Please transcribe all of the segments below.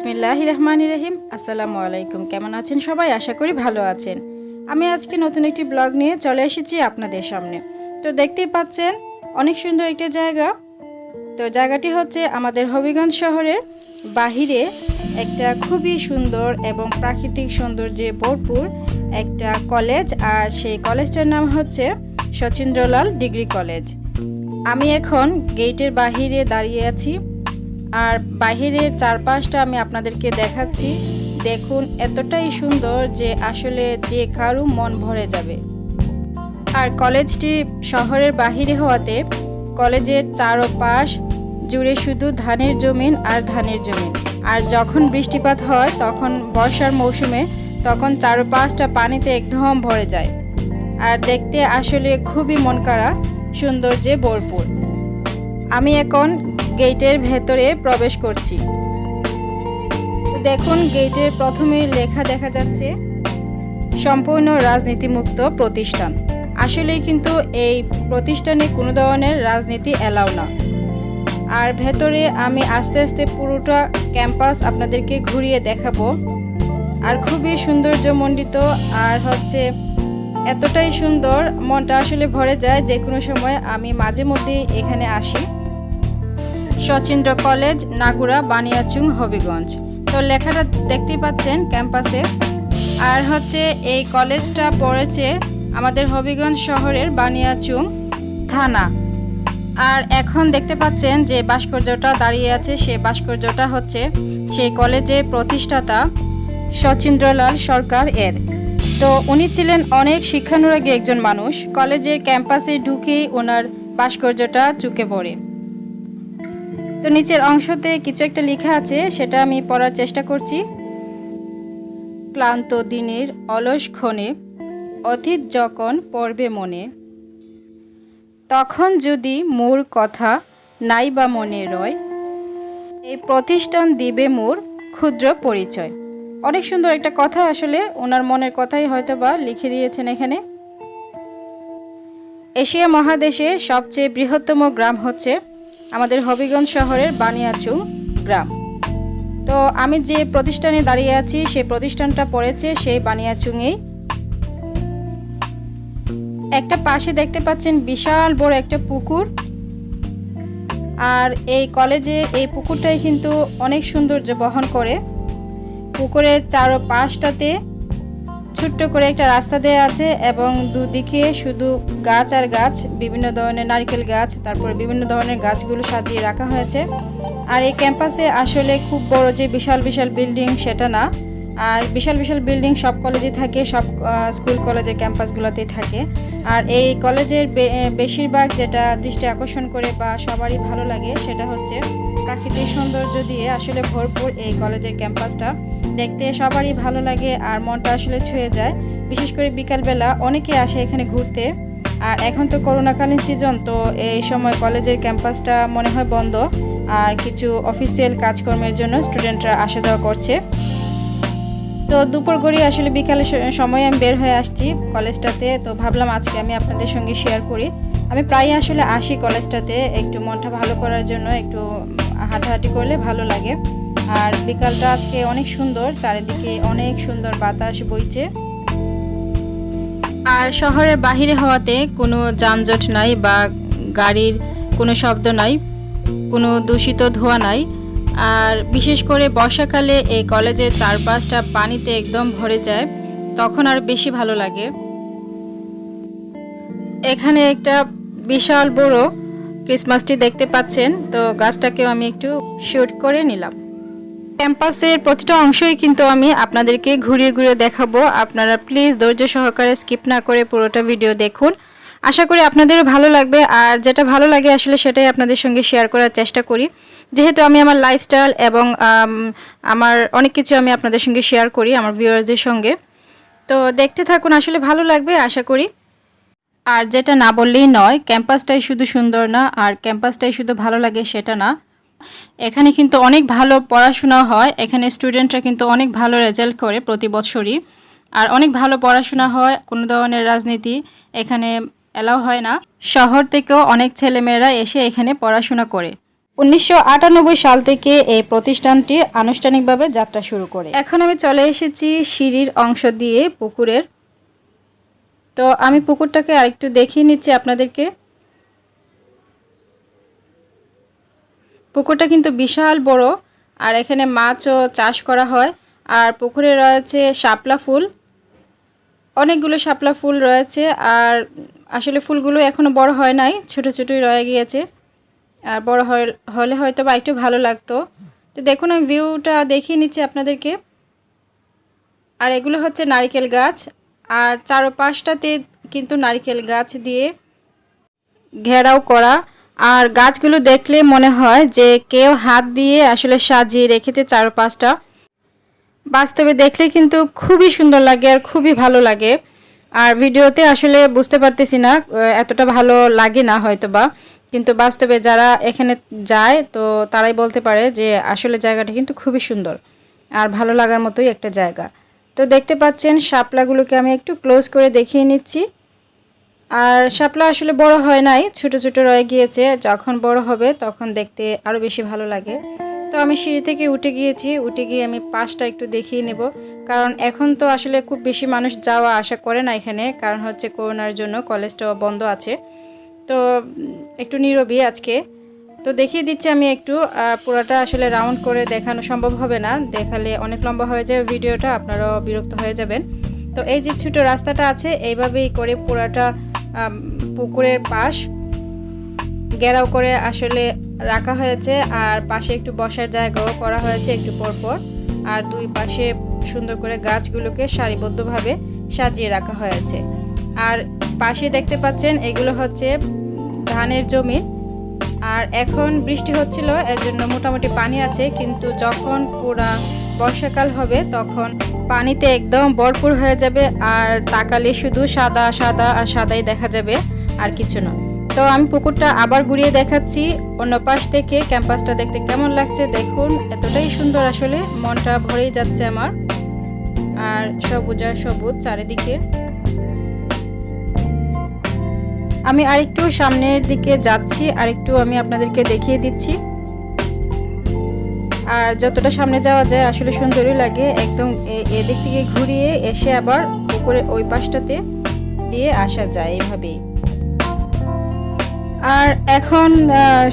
বিসমিল্লাহ রহমান রহিম। আসসালামু আলাইকুম। কেমন আছেন সবাই? আশা করি ভালো আছেন। আমি আজকে নতুন একটি ব্লগ নিয়ে চলে এসেছি আপনাদের সামনে। তো দেখতেই পাচ্ছেন, অনেক সুন্দর একটা জায়গা। তো জায়গাটি হচ্ছে আমাদের হবিগঞ্জ শহরের বাহিরে একটা খুবই সুন্দর এবং প্রাকৃতিক সৌন্দর্যে ভরপুর একটা কলেজ, আর সেই কলেজটার নাম হচ্ছে শচীন্দ্রলাল ডিগ্রি কলেজ। আমি এখন গেটের বাহিরে দাঁড়িয়ে আছি। আর বাহিরের চারপাশটা আমি আপনাদেরকে দেখাচ্ছি। দেখুন, এতটাই সুন্দর যে আসলে যে কারু মন ভরে যাবে। আর কলেজটি শহরের বাহিরে হওয়াতে কলেজের চারপাশ জুড়ে শুধু ধানের জমিন আর ধানের জমিন। আর যখন বৃষ্টিপাত হয়, তখন বর্ষার মৌসুমে তখন চারপাশটা পানিতে একদম ভরে যায়। আর দেখতে আসলে খুবই মনকাড়া সৌন্দর্যে ভরপুর আমি এখন গেটের ভেতরে প্রবেশ করছি। দেখুন, গেটের প্রথমে লেখা দেখা যাচ্ছে, সম্পূর্ণ রাজনীতিমুক্ত প্রতিষ্ঠান। আসলেই কিন্তু এই প্রতিষ্ঠানে কোনো ধরনের রাজনীতি এলাও না। আর ভেতরে আমি আস্তে আস্তে পুরোটা ক্যাম্পাস আপনাদেরকে ঘুরিয়ে দেখাবো। আর খুবই সৌন্দর্যমণ্ডিত আর হচ্ছে এতটাই সুন্দর, মনটা আসলে ভরে যায় যে কোনো সময় আমি মাঝে মধ্যেই এখানে আসি। সচিন্দ্র কলেজ, নাগুরা, বানিয়াচুং, হবিগঞ্জ। তো লেখাটা দেখতেই পাচ্ছেন ক্যাম্পাসে। আর হচ্ছে এই কলেজটা পড়েছে আমাদের হবিগঞ্জ শহরের বানিয়াচুং থানা। আর এখন দেখতে পাচ্ছেন যে ভাস্কর্যটা দাঁড়িয়ে আছে, সেই ভাস্কর্যটা হচ্ছে সেই কলেজের প্রতিষ্ঠাতা শচীন্দ্রলাল সরকার এর। তো উনি ছিলেন অনেক শিক্ষানুরাগী একজন মানুষ। কলেজের ক্যাম্পাসে ঢুকেই ওনার ভাস্কর্যটা চুকে পড়ে। তো নিচের অংশতে কিছু একটা লেখা আছে, সেটা আমি পড়ার চেষ্টা করছি। ক্লান্ত দিনের অলস ক্ষণে, অতীত যখন পড়বে মনে, তখন যদি মোর কথা নাই বা মনে রয়, এই প্রতিষ্ঠান দিবে মোর ক্ষুদ্র পরিচয়। অনেক সুন্দর একটা কথা আসলে, ওনার মনের কথাই হয়তো বা লিখে দিয়েছেন এখানে। এশিয়া মহাদেশের সবচেয়ে বৃহত্তম গ্রাম হচ্ছে আমাদের হবিগঞ্জ শহরের বানিয়াচুং গ্রাম। তো আমি যে প্রতিষ্ঠানে দাঁড়িয়ে আছি সেই প্রতিষ্ঠানটা পড়েছে সেই বানিয়াচুংয়েই একটা পাশে দেখতে পাচ্ছেন বিশাল বড় একটা পুকুর। আর এই কলেজে এই পুকুরটাই কিন্তু অনেক সৌন্দর্য বহন করে। পুকুরের চারো পাশটাতে ছোট্ট করে একটা রাস্তা দেওয়া আছে এবং দুদিকে শুধু গাছ আর গাছ, বিভিন্ন ধরনের নারকেল গাছ, তারপর বিভিন্ন ধরনের গাছগুলো সাজিয়ে রাখা হয়েছে। আর এই ক্যাম্পাসে আসলে খুব বড় যে বিশাল বিশাল বিল্ডিং সেটা না। আর বিশাল বিশাল বিল্ডিং সব কলেজে থাকে, সব স্কুল কলেজের ক্যাম্পাসগুলোতেই থাকে। আর এই কলেজের বেশিরভাগ যেটা দৃষ্টি আকর্ষণ করে বা সবারই ভালো লাগে সেটা হচ্ছে প্রাকৃতিক সৌন্দর্য দিয়ে আসলে ভরপুর এই কলেজের ক্যাম্পাসটা। দেখতে সবারই ভালো লাগে আর মনটা আসলে ছুঁয়ে যায়। বিশেষ করে বিকালবেলা অনেকে আসে এখানে ঘুরতে। আর এখন তো করোনাকালীন সিজন তো এই সময় কলেজের ক্যাম্পাসটা মনে হয় বন্ধ। আর কিছু অফিসিয়াল কাজকর্মের জন্য স্টুডেন্টরা আসা যাওয়া করছে। তো দুপুর গড়িয়ে আসলে বিকালের সময় আমি বের হয়ে আসছি কলেজটাতে। তো ভাবলাম আজকে আমি আপনাদের সঙ্গে শেয়ার করি। আমি প্রায় আসলে আসি কলেজটাতে, একটু মনটা ভালো করার জন্য, একটু হাঁটাহাঁটি করলে ভালো লাগে। আর বিকালটা আজকে অনেক সুন্দর, চারিদিকে অনেক সুন্দর বাতাস বইছে। আর শহরের বাহিরে হওয়াতে কোনো যানজট নাই বা গাড়ির কোনো শব্দ নাই, কোনো দূষিত ধোঁয়া নাই। আর বিশেষ করে বর্ষাকালে এই কলেজের চারপাশটা পানিতে একদম ভরে যায়, তখন আর বেশি ভালো লাগে। এখানে একটা বিশাল বড় ক্রিসমাসটি দেখতে পাচ্ছেন, তো গাছটাকেও আমি একটু শ্যুট করে নিলাম। ক্যাম্পাসের প্রতিটা অংশই কিন্তু আমি আপনাদেরকে ঘুরিয়ে ঘুরিয়ে দেখাবো। আপনারা প্লিজ ধৈর্য সহকারে স্কিপ না করে পুরোটা ভিডিও দেখুন। আশা করি আপনাদেরও ভালো লাগবে আর যেটা ভালো লাগে আসলে সেটাই আপনাদের সঙ্গে শেয়ার করার চেষ্টা করি। যেহেতু আমি আমার লাইফস্টাইল এবং আমার অনেক কিছু আমি আপনাদের সঙ্গে শেয়ার করি আমার ভিউয়ার্সদের সঙ্গে। তো দেখতে থাকুন আসলে ভালো লাগবে আশা করি। আর যেটা না বললেই নয় ক্যাম্পাসটাই শুধু সুন্দর না, আর ক্যাম্পাসটাই শুধু ভালো লাগে সেটা না। এখানে কিন্তু অনেক ভালো পড়াশোনা হয়। এখানে স্টুডেন্টরা কিন্তু অনেক ভালো রেজাল্ট করে প্রতি বছরই। আর অনেক ভালো পড়াশোনা হয়, কোনো ধরনের রাজনীতি এখানে এলাও হয় না। শহর থেকেও অনেক ছেলেমেয়েরা এসে এখানে পড়াশোনা করে। উনিশশো আটানব্বই সাল থেকে এই প্রতিষ্ঠানটি আনুষ্ঠানিকভাবে যাত্রা শুরু করে। এখন আমি চলে এসেছি সিঁড়ির অংশ দিয়ে পুকুরের। তো আমি পুকুরটাকে আরেকটু দেখিয়ে নিচ্ছি আপনাদেরকে। পুকুরটা কিন্তু বিশাল বড়, আর এখানে মাছও চাষ করা হয়, আর পুকুরে রয়েছে শাপলা ফুল। অনেকগুলো শাপলা ফুল রয়েছে, আর আসলে ফুলগুলো এখনও বড় হয় নাই, ছোট ছোটই রয়ে গিয়েছে। আর বড় হলে হয়তো বা একটু ভালো লাগতো। তো দেখুন, আমি ভিউটা দেখিয়ে নিচ্ছি আপনাদেরকে। আর এগুলো হচ্ছে নারিকেল গাছ, আর চারোপাশটাতে কিন্তু নারিকেল গাছ দিয়ে ঘেরাও করা। আর গাছগুলো দেখলে মনে হয় যে কেউ হাত দিয়ে আসলে সাজিয়ে রেখেছে চারপাশটা। বাস্তবে দেখলে কিন্তু খুবই সুন্দর লাগে আর খুবই ভালো লাগে। আর ভিডিওতে আসলে বুঝতে পারতেছি না এতটা ভালো লাগে না হয়তো বা কিন্তু বাস্তবে যারা এখানে যায়, তো তারাই বলতে পারে যে আসলে জায়গাটা কিন্তু খুবই সুন্দর আর ভালো লাগার মতোই একটা জায়গা। তো দেখতে পাচ্ছেন, শাপলাগুলোকে আমি একটু ক্লোজ করে দেখিয়ে নিচ্ছি। আর শাপলা আসলে বড় হয় নাই, ছোট ছোট রয়ে গিয়েছে, যখন বড় হবে তখন দেখতে আরও বেশি ভালো লাগে। তো আমি সিঁড়ি থেকে উঠে গিয়েছি, উঠে গিয়ে আমি পাশটা একটু দেখিয়ে নেব। কারণ এখন তো আসলে খুব বেশি মানুষ যাওয়া আশা করে না এখানে, কারণ হচ্ছে করোনার জন্য কলেজটাও বন্ধ আছে। তো একটু নীরবই আজকে। তো দেখিয়ে দিচ্ছি আমি একটু পুরোটা আসলে রাউন্ড করে দেখানো সম্ভব হবে না। দেখালে অনেক লম্বা হয়ে যাবে ভিডিওটা, আপনারাও বিরক্ত হয়ে যাবেন। তো এই যে ছোটো রাস্তাটা আছে, এইভাবেই করে পুরাটা পুকুরের পাশ ঘেরাও করে আসলে রাখা হয়েছে, আর পাশে একটু বসার জায়গাও করা হয়েছে একটু পরপর আর দুই পাশে সুন্দর করে গাছগুলোকে সারিবদ্ধভাবে সাজিয়ে রাখা হয়েছে। আর পাশে দেখতে পাচ্ছেন, এগুলো হচ্ছে ধানের জমি। আর এখন বৃষ্টি হচ্ছিল, এর জন্য মোটামুটি পানি আছে, কিন্তু যখন পুরা বর্ষাকাল হবে, তখন পানিতে একদম ভরপুর হয়ে যাবে আর তাকালে শুধু সাদা সাদা আর সাদাই দেখা যাবে, আর কিছু না। তো আমি পুকুরটা আবার ঘুরিয়ে দেখাচ্ছি। অন্য পাশ থেকে ক্যাম্পাসটা দেখতে কেমন লাগছে দেখুন। এতটাই সুন্দর আসলে, মনটা ভরেই যাচ্ছে আমার। আর সবুজ আর সবুজ চারিদিকে। আমি আরেকটু সামনের দিকে যাচ্ছি, আরেকটু আমি আপনাদেরকে দেখিয়ে দিচ্ছি। আর যতটা সামনে যাওয়া যায়, আসলে সুন্দরই লাগে। একদম এদিক থেকে ঘুরিয়ে এসে আবার পুকুরে ওই পাশটাতে দিয়ে আসা যায় এইভাবেই আর এখন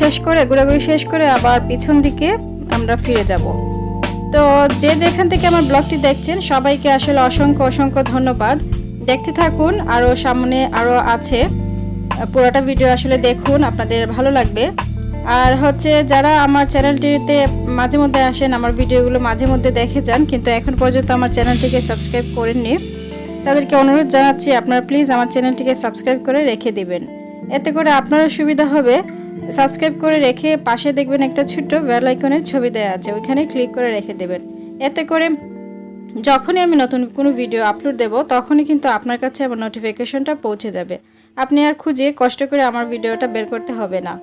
শেষ করে, ঘোরাঘুরি শেষ করে আবার পিছন দিকে আমরা ফিরে যাব। তো যে যেখান থেকে আমার ব্লগটি দেখছেন, সবাইকে আসলে অসংখ্য অসংখ্য ধন্যবাদ। দেখতে থাকুন, আরও সামনে আরও আছে। পুরোটা ভিডিও আসলে দেখুন, আপনাদের ভালো লাগবে। আর হচ্ছে যারা আমার চ্যানেলটিতে মাঝে মধ্যে আসেন, আমার ভিডিওগুলো মাঝে মধ্যে দেখে যান, কিন্তু এখন পর্যন্ত আমার চ্যানেলটিকে সাবস্ক্রাইব করেননি। তাদেরকে অনুরোধ জানাচ্ছি, আপনারা প্লিজ আমার চ্যানেলটিকে সাবস্ক্রাইব করে রেখে দিবেন। এতে করে আপনারও সুবিধা হবে। সাবস্ক্রাইব করে রেখে পাশে দেখবেন একটা ছোট্ট বেল আইকনের ছবি দেওয়া আছে, ওইখানে ক্লিক করে রেখে দেবেন। এতে করে যখনই আমি নতুন কোনো ভিডিও আপলোড দেব, তখনই কিন্তু আপনার কাছে আমার নোটিফিকেশনটা পৌঁছে যাবে। আপনি আর খুঁজে কষ্ট করে আমার ভিডিওটা বের করতে হবে না।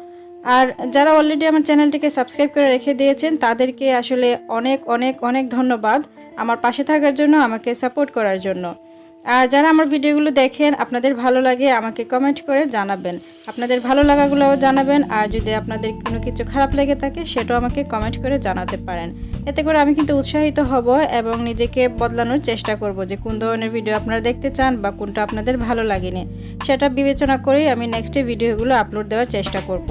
আর যারা অলরেডি আমার চ্যানেলটিকে সাবস্ক্রাইব করে রেখে দিয়েছেন, তাদেরকে আসলে অনেক অনেক অনেক ধন্যবাদ আমার পাশে থাকার জন্য, আমাকে সাপোর্ট করার জন্য। আর যারা আমার ভিডিওগুলো দেখেন, আপনাদের ভালো লাগে, আমাকে কমেন্ট করে জানাবেন। আপনাদের ভালো লাগাগুলোও জানাবেন, আর যদি আপনাদের কোনো কিছু খারাপ লেগে থাকে, সেটাও আমাকে কমেন্ট করে জানাতে পারেন। এতে করে আমি কিন্তু উৎসাহিত হব এবং নিজেকে বদলানোর চেষ্টা করব যে কোন ধরনের ভিডিও আপনারা দেখতে চান বা কোনটা আপনাদের ভালো লাগেনি। সেটা বিবেচনা করেই আমি নেক্সটে ভিডিওগুলো আপলোড দেওয়ার চেষ্টা করব।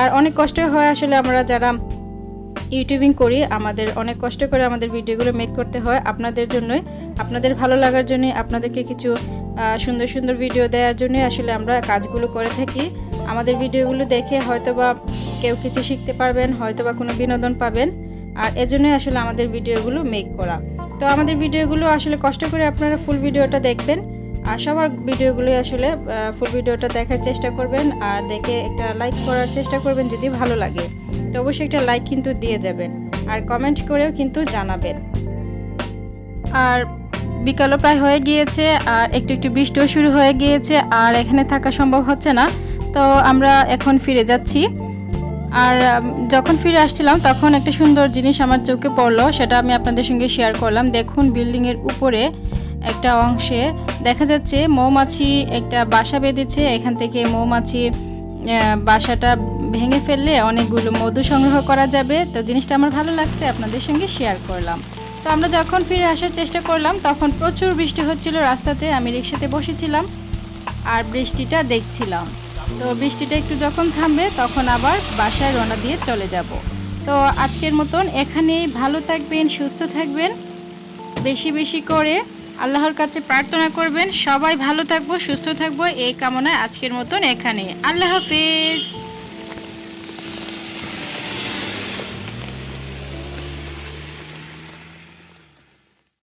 আর অনেক কষ্ট হয় আসলে আমরা যারা ইউটিউবিং করি, আমাদের অনেক কষ্ট করে আমাদের ভিডিওগুলো মেক করতে হয়। আপনাদের জন্যই, আপনাদের ভালো লাগার জন্যই, আপনাদেরকে কিছু সুন্দর সুন্দর ভিডিও দেওয়ার জন্যই আসলে আমরা কাজগুলো করে থাকি। আমাদের ভিডিওগুলো দেখে হয়তো বা কেউ কিছু শিখতে পারবেন হয়তো বা কোনো বিনোদন পাবেন। আর এজন্যই আসলে আমাদের ভিডিওগুলো মেক করা। তো আমাদের ভিডিওগুলো আসলে কষ্ট করে আপনারা ফুল ভিডিওটা দেখবেন। আর সবার ভিডিওগুলি আসলে ফুল ভিডিওটা দেখার চেষ্টা করবেন আর দেখে একটা লাইক করার চেষ্টা করবেন যদি ভালো লাগে। তো অবশ্যই একটা লাইক কিন্তু দিয়ে যাবেন আর কমেন্ট করেও কিন্তু জানাবেন। আর বিকালও প্রায় হয়ে গিয়েছে আর একটু একটু বৃষ্টিও শুরু হয়ে গিয়েছে আর এখানে থাকা সম্ভব হচ্ছে না। তো আমরা এখন ফিরে যাচ্ছি। আর যখন ফিরে আসছিলাম তখন একটা সুন্দর জিনিস আমার চোখে পড়ল, সেটা আমি আপনাদের সঙ্গে শেয়ার করলাম। দেখুন বিল্ডিংয়ের উপরে একটা অংশে দেখা যাচ্ছে মৌমাছি একটা বাসা বেঁধেছে, এখান থেকে মৌমাছি বাসাটা ভেঙে ফেললে অনেকগুলো মধু সংগ্রহ করা যাবে। তো জিনিসটা আমার ভালো লাগছে, আপনাদের সঙ্গে শেয়ার করলাম। তো আমরা যখন ফিরে আসার চেষ্টা করলাম, তখন প্রচুর বৃষ্টি হচ্ছিল রাস্তাতে, আমি রিক্সাতে বসেছিলাম আর বৃষ্টিটা দেখছিলাম। তো বৃষ্টিটা একটু যখন থামবে, তখন আবার বাসায় রওনা দিয়ে চলে যাব। তো আজকের মতন এখানেই ভালো থাকবেন, সুস্থ থাকবেন। বেশি বেশি করে আল্লাহর কাছে প্রার্থনা করবেন। সবাই ভালো থাকব, সুস্থ থাকব। এই কামনায় আজকের মতন এখানে আল্লাহ হাফিজ।